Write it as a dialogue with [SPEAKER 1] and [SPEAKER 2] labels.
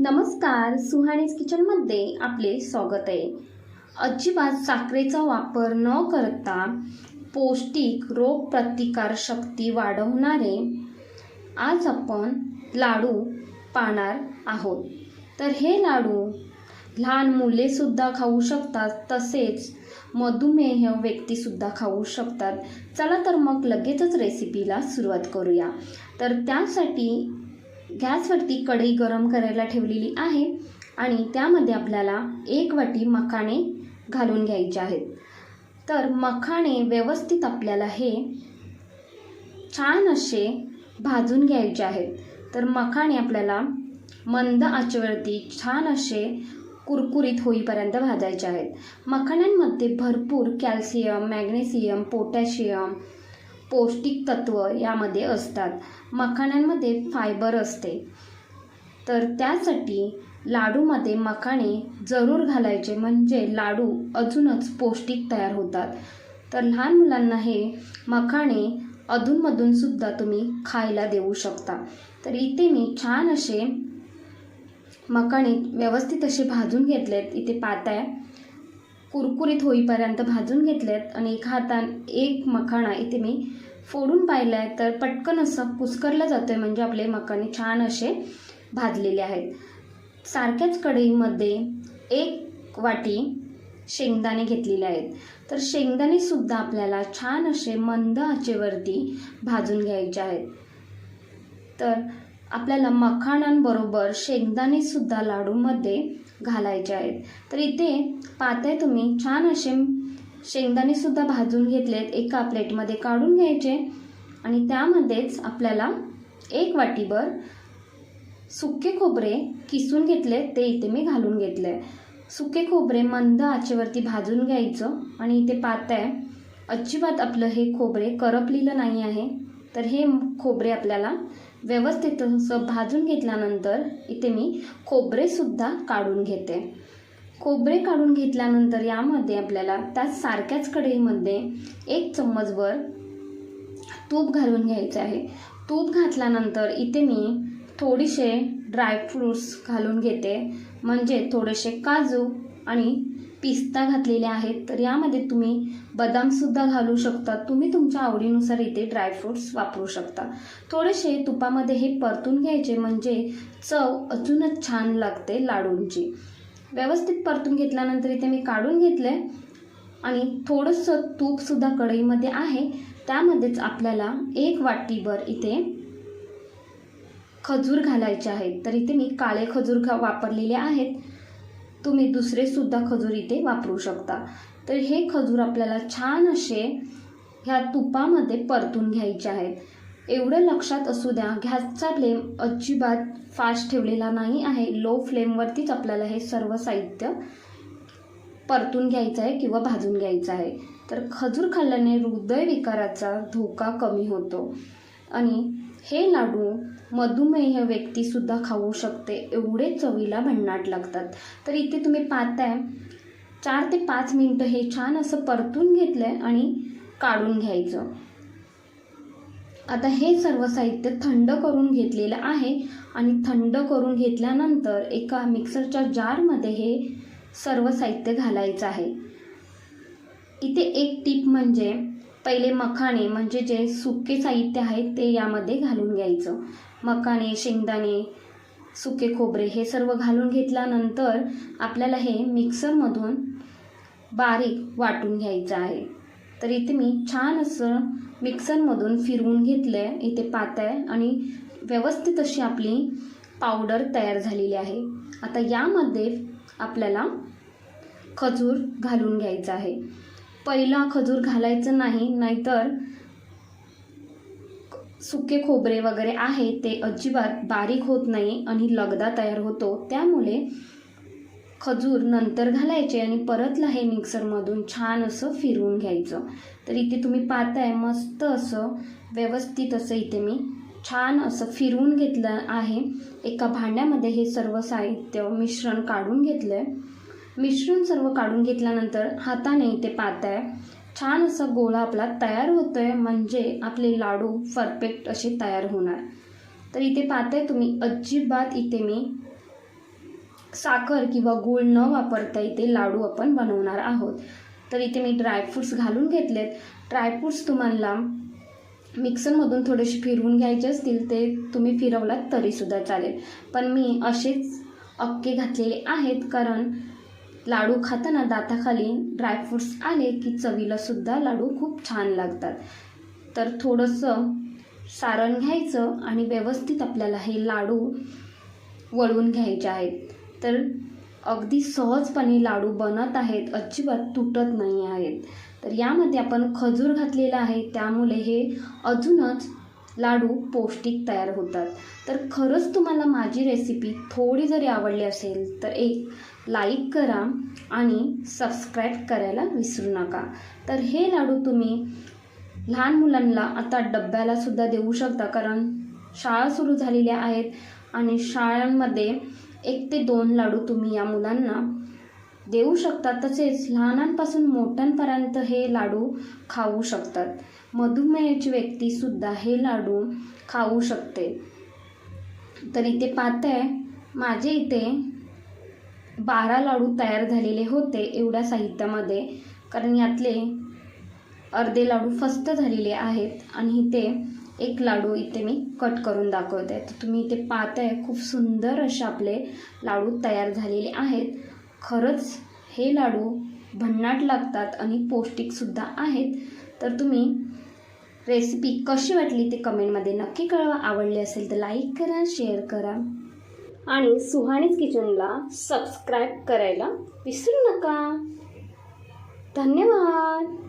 [SPEAKER 1] नमस्कार सुहाणीज किचनमध्ये आपले स्वागत आहे. अजिबात साखरेचा वापर न करता पौष्टिक रोगप्रतिकारशक्ती वाढवणारे आज आपण लाडू पाहणार आहोत. तर हे लाडू लहान मुलेसुद्धा खाऊ शकतात तसेच मधुमेह व्यक्तीसुद्धा खाऊ शकतात. चला तर मग लगेचच रेसिपीला सुरुवात करूया. तर त्यासाठी गॅसवरती कढई गरम करायला ठेवलेली आहे आणि त्यामध्ये आपल्याला एक वाटी मखाणे घालून घ्यायचे आहेत. तर मखाणे व्यवस्थित आपल्याला हे छान असे भाजून घ्यायचे आहेत. तर मखाणे आपल्याला मंद आचेवरती छान असे कुरकुरीत होईपर्यंत भाजायचे आहेत. मखाण्यांमध्ये भरपूर कॅल्शियम मॅग्नेशियम पोटॅशियम पौष्टिक तत्व यामध्ये असतात. मखाण्यांमध्ये फायबर असते. तर त्यासाठी लाडूमध्ये मखाणे जरूर घालायचे. म्हणजे लाडू अजूनच पौष्टिक तयार होतात. तर लहान मुलांना हे मखाणे अधूनमधून सुद्धा तुम्ही खायला देऊ शकता. तर इथे मी छान असे मखाणे व्यवस्थित असे भाजून घेतलेत. इथे पाताय कुरकुरीत होईपर्यंत भाजून घेतलेत आणि एक हातान एक मखाणा इथे मी फोडून पाहिला आहे तर पटकन असं कुस्करला जातो आहे म्हणजे आपले मखाणे छान असे भाजलेले आहेत. सारख्याच कढईमध्ये एक वाटी शेंगदाणे घेतलेले आहेत. तर शेंगदाणेसुद्धा आपल्याला छान असे मंद आचेवरती भाजून घ्यायचे आहेत. तर आपल्याला मखाणांबरोबर शेंगदाणेसुद्धा लाडूमध्ये घालायचे आहेत. तर इथे पाते तुम्ही छान असे शेंगदाणेसुद्धा भाजून घेतलेत. एका प्लेटमध्ये काढून घ्यायचे. आणि त्यामध्येच आपल्याला एक वाटीभर सुके खोबरे किसून घेतले. ते इथे मी घालून घेतले. सुके खोबरे मंद आचेवरती भाजून घ्यायचं. आणि इथे पाहताय अजिबात आपलं हे खोबरे करपलेलं नाही आहे. तर हे खोबरे आपल्याला व्यवस्थित असं भाजून घेतल्यानंतर इथे मी खोबरेसुद्धा काढून घेते. खोबरे काढून घेतल्यानंतर यामध्ये आपल्याला त्या सारख्याच कढईमध्ये एक चम्मचभर तूप घालून घ्यायचं आहे. तूप घातल्यानंतर इथे मी थोडीसे ड्रायफ्रूट्स घालून घेते. म्हणजे थोडेसे काजू आणि पिस्ता घातलेले आहेत तर यामध्ये तुम्ही बदामसुद्धा घालू शकता. तुम्ही तुमच्या आवडीनुसार इथे ड्रायफ्रूट्स वापरू शकता. थोडेसे तुपामध्ये हे परतून घ्यायचे म्हणजे चव अजूनच छान लागते लाडूंची. व्यवस्थित परतून घेतल्यानंतर इथे मी काढून घेतले आणि थोडंसं तूपसुद्धा कढईमध्ये आहे. त्यामध्येच आपल्याला एक वाटीभर इथे खजूर घालायचे आहेत. तर इथे मी काळे खजूर घा वापरलेले आहेत. तुम्ही दुसरेसुद्धा खजूर इथे वापरू शकता. तर हे खजूर आपल्याला छान असे ह्या तुपामध्ये परतून घ्यायचे आहेत. एवढं लक्षात असू द्या गॅसचा फ्लेम अजिबात फास्ट ठेवलेला नाही आहे. लो फ्लेमवरतीच आपल्याला हे सर्व साहित्य परतून घ्यायचं आहे किंवा भाजून घ्यायचं आहे. तर खजूर खाल्ल्याने हृदयविकाराचा धोका कमी होतो. आणि हे लाडू मधुमेह व्यक्तीसुद्धा खाऊ शकते. एवढे चवीला भन्नाट लागतात. तर इथे तुम्ही पाहताय चार ते पाच मिनटं हे छान असं परतून घेतलं आहे आणि काढून घ्यायचं. आता हे सर्व साहित्य थंड करून घेतलेलं आहे आणि थंड करून घेतल्यानंतर एका मिक्सरच्या जारमध्ये हे सर्व साहित्य घालायचं आहे. इथे एक टीप म्हणजे पहिले मखाणे म्हणजे जे सुके साहित्य आहे ते यामध्ये घालून घ्यायचं. मखाणे शेंगदाणे सुके खोबरे हे सर्व घालून घेतल्यानंतर आपल्याला हे मिक्सरमधून बारीक वाटून घ्यायचं आहे. तर इथे मी छान असं मिक्सरमधून फिरवून घेतलं आहे इथे पात आहे आणि व्यवस्थित अशी आपली पावडर तयार झालेली आहे. आता यामध्ये आपल्याला खजूर घालून घ्यायचा आहे. पहिला खजूर घालायचं नाही नाहीतर सुके खोबरे वगैरे आहे ते अजिबात बारीक होत नाही आणि लगदा तयार होतो. त्यामुळे खजूर नंतर घालायचे आणि परतला हे मिक्सरमधून छान असं फिरवून घ्यायचं. तर इथे तुम्ही पाहताय मस्त असं व्यवस्थित असं इथे मी छान असं फिरवून घेतलं आहे. एका भांड्यामध्ये हे सर्व साहित्य मिश्रण काढून घेतलं आहे मिश्रण सर्व काढून घेतल्यानंतर हाताने इथे पाताय छान असा गोळा आपला तयार होतो आहे म्हणजे आपले लाडू परफेक्ट असे तयार होणार. तर इथे पाहताय तुम्ही अजिबात इथे मी साखर किंवा गूळ न वापरता इथे लाडू आपण बनवणार आहोत. तर इथे मी ड्रायफ्रूट्स घालून घेतलेत. ड्रायफ्रूट्स तुम्हाला मिक्सरमधून थोडेसे फिरवून घ्यायचे असतील ते तुम्ही फिरवलात तरीसुद्धा चालेल. पण मी असेच अक्के घातलेले आहेत कारण लाडू खाताना दाताखाली ड्रायफ्रूट्स आले की चवीलासुद्धा लाडू खूप छान लागतात. तर थोडंसं सारण घ्यायचं आणि व्यवस्थित आपल्याला हे लाडू वळवून घ्यायचे आहेत. तर अगदी सहजपणे लाडू बनत आहेत अजिबात तुटत नाही आहेत. तर यामध्ये आपण खजूर घातलेला आहे त्यामुळे हे अजूनच लाडू पौष्टिक तयार होतात. तर खरंच तुम्हाला माझी रेसिपी थोडी जरी आवडली असेल तर एक लाईक करा आणि सबस्क्राईब करायला विसरू नका. तर हे लाडू तुम्ही लहान मुलांना आता डब्याला सुद्धा देऊ शकता कारण शाळा सुरू झालेल्या आहेत आणि शाळांमध्ये एक ते दोन लाडू तुम्ही या मुलांना देऊ शकतात. तसेच लहानांपासून मोठ्यांपर्यंत हे लाडू खाऊ शकतात. मधुमेहाची व्यक्तीसुद्धा हे लाडू खाऊ शकते. तर इथे पाहताय माझे इथे बारा लाडू तयार झालेले होते एवढ्या साहित्यामध्ये. कारण यातले अर्धे लाडू फस्त झालेले आहेत आणि इथे एक लाडू इथे मी कट करून दाखवते. तर तुम्ही इथे पाहताय खूप सुंदर असे आपले लाडू तयार झालेले आहेत. खरंच हे लाडू भन्नाट लागतात आणि पौष्टिकसुद्धा आहेत. तर तुम्ही रेसिपी कशी वाटली ते कमेंटमध्ये नक्की कळवा. आवडली असेल तर लाईक करा शेअर करा. आणि सुहाणीच किचनला सबस्क्राईब करायला विसरू नका. धन्यवाद.